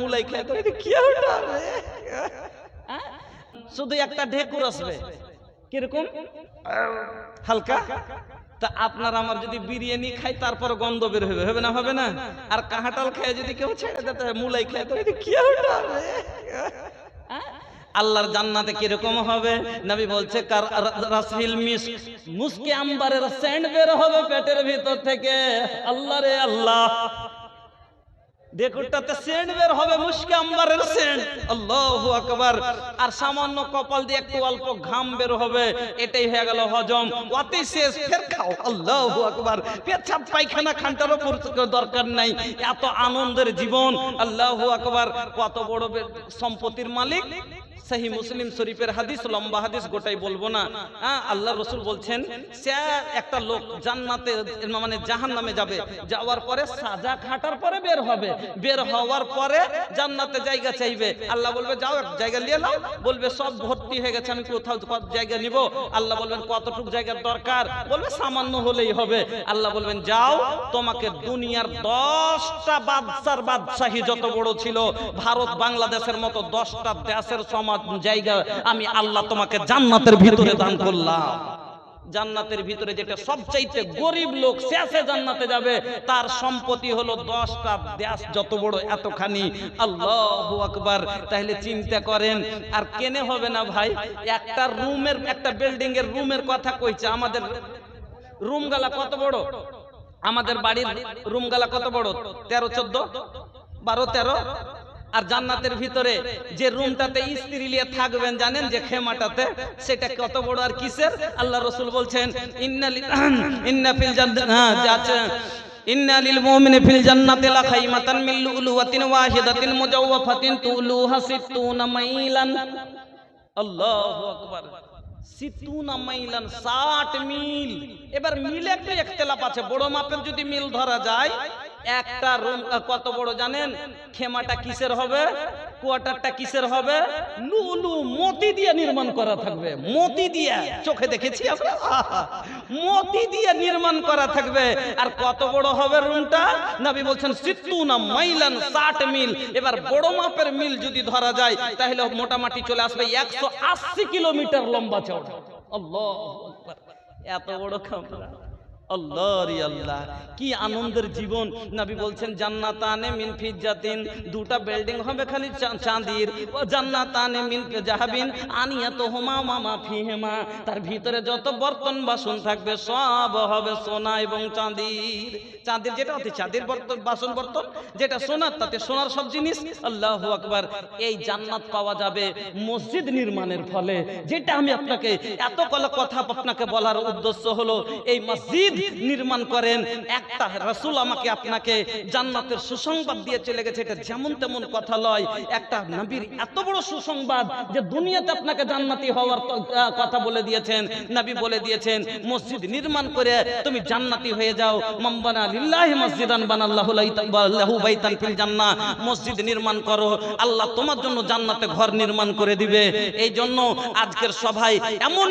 মুলাই খেয়ে কি হ্যাঁ? শুধু একটা ঢেকুর আসবে। কীরকম? হালকা? তা আপনার আমার যদি বিরিয়ানি খাই তারপর গন্ধ বের হবে। হবে না হবে না? আর কাঁটাল খেয়ে যদি কেউ ছেড়ে দিতে মুলাই খেয়ে তো এটা কি? আল্লাহর জান্নাতে কীরকম হবে? নবী বলছে, কার রাসহিল মিস মুসকে আম্বারের সেন্ট বের হবে পেটের ভিতর থেকে। আল্লাহ রে আল্লাহ। ডেকুরটাতে সেন্ট বের হবে মুশকে আম্বারের সেন্ট। আল্লাহু আকবার। আর সামান্য কপাল দিয়ে একটু অল্প ঘাম বের হবে এটাই হয়ে গেল হজম। অতি শেষ ফের খাও। আল্লাহু আকবার। পেছাব পায়খানা খানটারও পুরো দরকার নাই। এত আনন্দের জীবন। আল্লাহু আকবার। কত বড় সম্পত্তির মালিক। সেই মুসলিম শরীফের হাদিস লম্বা হাদিস গোটাই বলব না। হ্যাঁ আল্লাহ রসুল বলছেন সে একটা লোক জান্নাতে মানে জাহান নামে যাবে। যাওয়ার পরে সাজা খাটার পরে বের হবে। বের হওয়ার পরে জান্নাতে জায়গা চাইবে। আল্লাহ বলবে, যাও, এক জায়গা নিয়ে নাও। বলবে, সব ভর্তি হয়ে গেছে, আমি কোথাও জায়গা নিব? আল্লাহ বলবেন, কতটুক জায়গার দরকার? বলবে, সামান্য হলেই হবে। আল্লাহ বলবেন, যাও, তোমাকে দুনিয়ার দশটা বাদশার বাদশাহী যত বড় ছিল, ভারত, বাংলাদেশের মতো দশটা দেশের সমাজ, জায়গা আমি আল্লাহ তোমাকে জান্নাতের ভিতরে দান করলাম। জান্নাতের ভিতরে যেটা সবচাইতে গরিব লোক শেষে জান্নাতে যাবে, তার সম্পত্তি হলো দশটা দেশ যত বড় এতখানি। আল্লাহ আকবার। তাহলে চিন্তা করেন, আর কেনে হবে না ভাই? একটা রুমের, একটা বিল্ডিং এর রুমের কথা কইছে, আমাদের রুম গালা কত বড়? আমাদের বাড়ির রুম গালা কত বড়? তেরো, চোদ্দ? বারো, তেরো? আর জান্নাতের ভিতরে যে রুমটাতে স্ত্রী নিয়ে থাকবেন, জানেন যে খেমাটাতে? সেটা কত বড় আর কিসের? আল্লাহ রসুল বলছেন ইন্নালি ইন্না ফিল জান্নাত হ্যাঁ ইন্না লিল মুমিনি ফিল জান্নাতি লা খাইমাতান মিন ওয়াহিদাতিন সিত্তুনা মাইলান। আল্লাহু আকবার। সিতুনা মাইলান 60 মিল। এবার মিলে একটু ইখতিলাফ আছে। বড় মাপের যদি মিল ধরা যায় একটা রুম কত বড় জানেন? খেমাটা কিসের হবে? কোয়ার্টারটা কিসের হবে? লুলু মতি দিয়ে নির্মাণ করা থাকবে। মতি দিয়ে। চোখে দেখেছি আমরা! মতি দিয়ে নির্মাণ করা থাকবে। আর কত বড় হবে রুমটা? নবী বলছেন, সিত্তুনা মাইলান 60 মিল। এবার বড় মাপের মিল যদি ধরা যায়, তাহলে মোটামুটি চলে আসবে 180 কিলোমিটার লম্বা চওড়া। আল্লাহু এত বড় কামরা আল্লাহ। কি আনন্দের জীবন। নবী বলছেন জান্নাতানে মিন ফিজ্জাতিন দুটা বিল্ডিং হবে খালি চাঁদির। ও জান্নাতানে মিন জাহাবিন আনিয়াত হুমা মামা ফিহেমা। তার ভিতরে যত বর্তন বাসন থাকবে সব হবে সোনা এবং চাঁদির। চাঁদির যেটা চাঁদির বর্তন বাসন বর্তন যেটা সোনার তাতে সোনার সব জিনিস। আল্লাহ আকবার। এই জান্নাত পাওয়া যাবে মসজিদ নির্মাণের ফলে। যেটা আমি আপনাকে এত কলা কথা আপনাকে বলার উদ্দেশ্য হলো এই মসজিদ নির্মাণ করেন। একটা রাসূল আমাকে আপনাকে জান্নাতের সুসংবাদ দিয়ে চলে গেছে, এটা যেমন তেমন কথা লয়। একটা নবীর এত বড় সুসংবাদ যে দুনিয়াতে আপনাকে জান্নাতি হওয়ার কথা বলে দিয়েছেন। নবী বলে দিয়েছেন, মসজিদ নির্মাণ করে তুমি জান্নাতি হয়ে যাও। মাম্বানা লিল্লাহি মসজিদান বানাল্লাহু লাহু বাইতান ফিল জান্নাহ। মসজিদ নির্মাণ করো। আল্লাহ তোমার জন্য জান্নাতে ঘর নির্মাণ করে দিবে। এই জন্য আজকের সভায় এমন